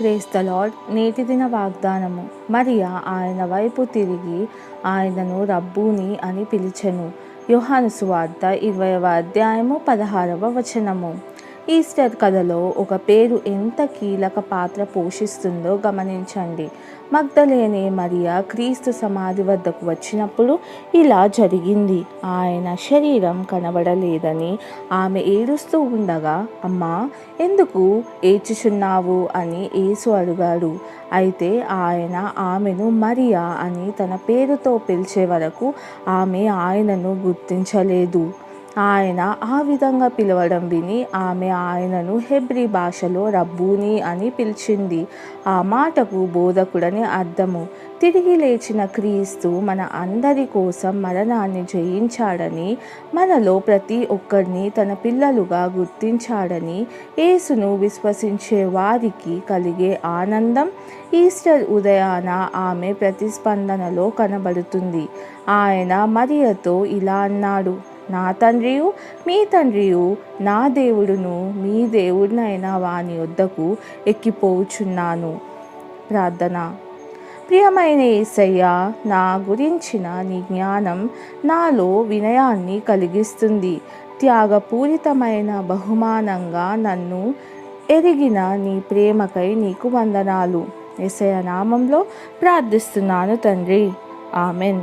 Praise the lord నేటి దిన వాగ్దానము. మరియా ఆయన వైపు తిరిగి ఆయనను రబ్బూని అని పిలిచెను. యోహాను సువార్త ఇరవయవ అధ్యాయము పదహారవ వచనము. ఈస్టర్ కథలో ఒక పేరు ఎంత కీలక పాత్ర పోషిస్తుందో గమనించండి. మగ్ధలేనే మరియా క్రీస్తు సమాధి వద్దకు వచ్చినప్పుడు ఇలా జరిగింది. ఆయన శరీరం కనబడలేదని ఆమె ఏడుస్తూ ఉండగా అమ్మా ఎందుకు ఏడ్చుచున్నావు? అని ఏసు అడిగాడు. అయితే ఆయన ఆమెను మరియా అని తన పేరుతో పిలిచే వరకు ఆమె ఆయనను గుర్తించలేదు. ఆయన ఆ విధంగా పిలవడం విని ఆమె ఆయనను హెబ్రి భాషలో రబ్బూని అని పిలిచింది. ఆ మాటకు బోధకుడని అర్థము. తిరిగి లేచిన క్రీస్తు మన అందరి కోసం మరణాన్ని జయించాడని మనలో ప్రతి ఒక్కరిని తన పిల్లలుగా గుర్తించాడని యేసును విశ్వసించే వారికి కలిగే ఆనందం ఈస్టర్ ఉదయాన ఆమె ప్రతిస్పందనలో కనబడుతుంది. ఆయన మరియతో ఇలా అన్నాడు నా తండ్రియు మీ తండ్రియు నా దేవుడును మీ దేవుడినైన వాని వద్దకు ఎక్కిపోచున్నాను. ప్రార్థన. ప్రియమైన ఏసయ్య నా గురించిన నీ జ్ఞానం నాలో వినయాన్ని కలిగిస్తుంది. త్యాగపూరితమైన బహుమానంగా నన్ను ఎరిగిన నీ ప్రేమకై నీకు వందనాలు. ఎసయ నామంలో ప్రార్థిస్తున్నాను తండ్రి. ఆమెన్.